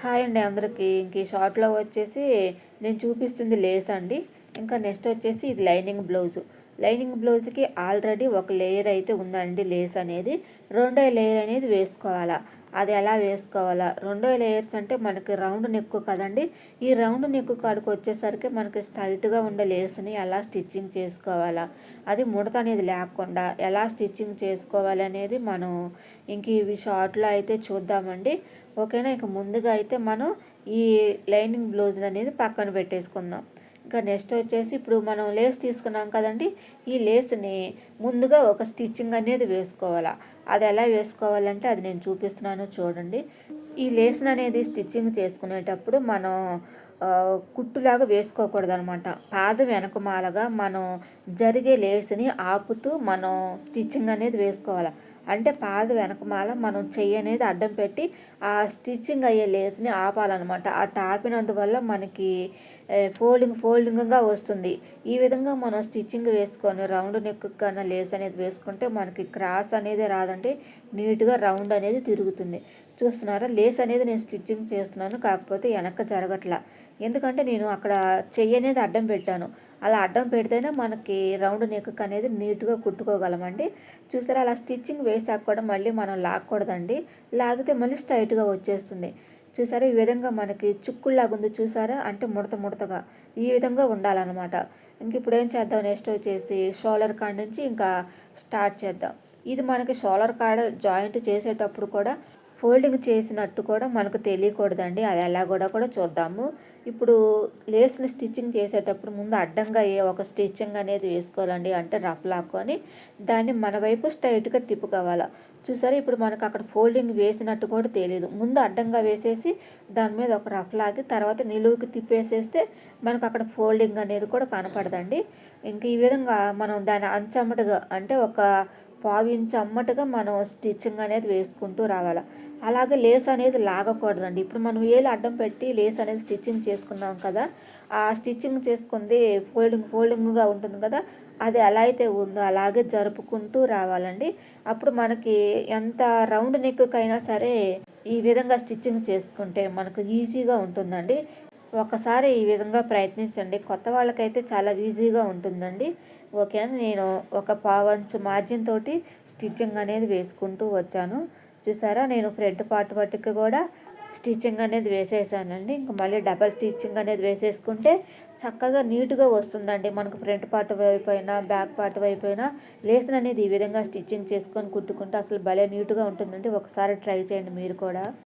Hi అండి అందరికీ. ఇంక ఈ షార్ట్లో వచ్చేసి నేను చూపిస్తుంది లేస్ అండి. ఇంకా నెక్స్ట్ వచ్చేసి ఇది లైనింగ్ బ్లౌజు. లైనింగ్ బ్లౌజ్కి ఆల్రెడీ ఒక లేయర్ అయితే ఉందండి లేస్ అనేది. రెండో లేయర్ అనేది వేసుకోవాలా? అది ఎలా వేసుకోవాలా? రెండో లేయర్స్ అంటే మనకి రౌండ్ నెక్కు కదండి. ఈ రౌండ్ నెక్కు కాడికి వచ్చేసరికి మనకి స్ట్రైట్గా ఉండే లేస్ని ఎలా స్టిచ్చింగ్ చేసుకోవాలా? అది ముడత అనేది లేకుండా ఎలా స్టిచ్చింగ్ చేసుకోవాలి అనేది మనం ఇంక ఇవి షార్ట్లో అయితే చూద్దామండి. ఓకేనా? ఇక ముందుగా అయితే మనం ఈ లైనింగ్ బ్లౌజ్ అనేది పక్కన పెట్టేసుకుందాం. ఇంకా నెక్స్ట్ వచ్చేసి ఇప్పుడు మనం లేస్ తీసుకున్నాం కదండి. ఈ లేస్ని ముందుగా ఒక స్టిచ్చింగ్ అనేది వేసుకోవాలి. అది ఎలా వేసుకోవాలంటే అది నేను చూపిస్తున్నాను చూడండి. ఈ లేస్ని అనేది స్టిచ్చింగ్ చేసుకునేటప్పుడు మనం కుట్టులాగా వేసుకోకూడదు అనమాట పాద వెనకమాలగా మనం జరిగే లేస్ని ఆపుతూ మనం స్టిచ్చింగ్ అనేది వేసుకోవాలి. అంటే పాద వెనకమాల మనం చెయ్యి అనేది అడ్డం పెట్టి ఆ స్టిచ్చింగ్ అయ్యే లేస్ని ఆపాలన్నమాట. ఆ టాపినందువల్ల మనకి ఫోల్డింగ్ ఫోల్డింగ్గా వస్తుంది. ఈ విధంగా మనం స్టిచ్చింగ్ వేసుకొని రౌండ్ నెక్ కన్నా లేస్ అనేది వేసుకుంటే మనకి క్రాస్ అనేది రాదంటే నీట్గా రౌండ్ అనేది తిరుగుతుంది. చూస్తున్నారా? లేస్ అనేది నేను స్టిచ్చింగ్ చేస్తున్నాను కాకపోతే వెనక్కి జరగట్లా. ఎందుకంటే నేను అక్కడ చెయ్యి అనేది అడ్డం పెట్టాను. అలా అడ్డం పెడితేనే మనకి రౌండ్ నెక్ అనేది నీట్గా కుట్టుకోగలమండి. చూసారా అలా స్టిచ్చింగ్ వేసాక కూడా మళ్ళీ మనం లాక్కూడదండి. లాగితే మళ్ళీ స్ట్రైట్గా వచ్చేస్తుంది. చూసారా ఈ విధంగా మనకి చుక్కుల్లాగా ఉంది చూసారా అంటే ముడత ముడతగా ఈ విధంగా ఉండాలన్నమాట. ఇంక ఇప్పుడు ఏం చేద్దాం నెక్స్ట్ వచ్చేసి షోలర్ కాడ నుంచి ఇంకా స్టార్ట్ చేద్దాం. ఇది మనకి షోలర్ కాడ జాయింట్ చేసేటప్పుడు కూడా ఫోల్డింగ్ చేసినట్టు కూడా మనకు తెలియకూడదండి. అది ఎలా కూడా కూడా చూద్దాము. ఇప్పుడు లేస్ని స్టిచ్చింగ్ చేసేటప్పుడు ముందు అడ్డంగా ఏ ఒక స్టిచ్చింగ్ అనేది వేసుకోవాలండి. అంటే రఫ్ లాక్కొని దాన్ని మన వైపు స్ట్రైట్గా తిప్పుకోవాలి. చూసారా? ఇప్పుడు మనకు అక్కడ ఫోల్డింగ్ వేసినట్టు కూడా తెలియదు ముందు అడ్డంగా వేసేసి దాని మీద ఒక రఫ్ లాగి తర్వాత నిలువుకి తిప్పేసేస్తే మనకు అక్కడ ఫోల్డింగ్ అనేది కూడా కనపడదండి. ఇంక ఈ విధంగా మనం దాని అంచమ్మటగా అంటే ఒక పావించి అమ్మటగా మనం స్టిచ్చింగ్ అనేది వేసుకుంటూ రావాలి. అలాగే లేస్ అనేది లాగకూడదండి. ఇప్పుడు మనం వేలు అడ్డం పెట్టి లేస్ అనేది స్టిచ్చింగ్ చేసుకున్నాం కదా ఆ స్టిచ్చింగ్ చేసుకుంది ఫోల్డింగ్ ఫోల్డింగ్గా ఉంటుంది కదా అది ఎలా అయితే ఉందో అలాగే జరుపుకుంటూ రావాలండి. అప్పుడు మనకి ఎంత రౌండ్ నెక్కైనా సరే ఈ విధంగా స్టిచ్చింగ్ చేసుకుంటే మనకు ఈజీగా ఉంటుందండి. ఒకసారి ఈ విధంగా ప్రయత్నించండి. కొత్త వాళ్ళకైతే చాలా ఈజీగా ఉంటుందండి. ఓకేనా నేను ఒక పావంచు మార్జిన్ తోటి స్టిచ్చింగ్ అనేది వేసుకుంటూ వచ్చాను. చూసారా? నేను ఫ్రంట్ పార్ట్ పట్టుకు కూడా స్టిచ్చింగ్ అనేది వేసేసానండి. ఇంక మళ్ళీ డబల్ స్టిచ్చింగ్ అనేది వేసేసుకుంటే చక్కగా నీట్గా వస్తుందండి. మనకు ఫ్రంట్ పార్ట్ వైపు అయినా బ్యాక్ పార్ట్ వైపు అయినా లేసన్ అనేది ఈ విధంగా స్టిచ్చింగ్ చేసుకొని కుట్టుకుంటే అసలు భలే నీట్గా ఉంటుందండి. ఒకసారి ట్రై చేయండి మీరు కూడా.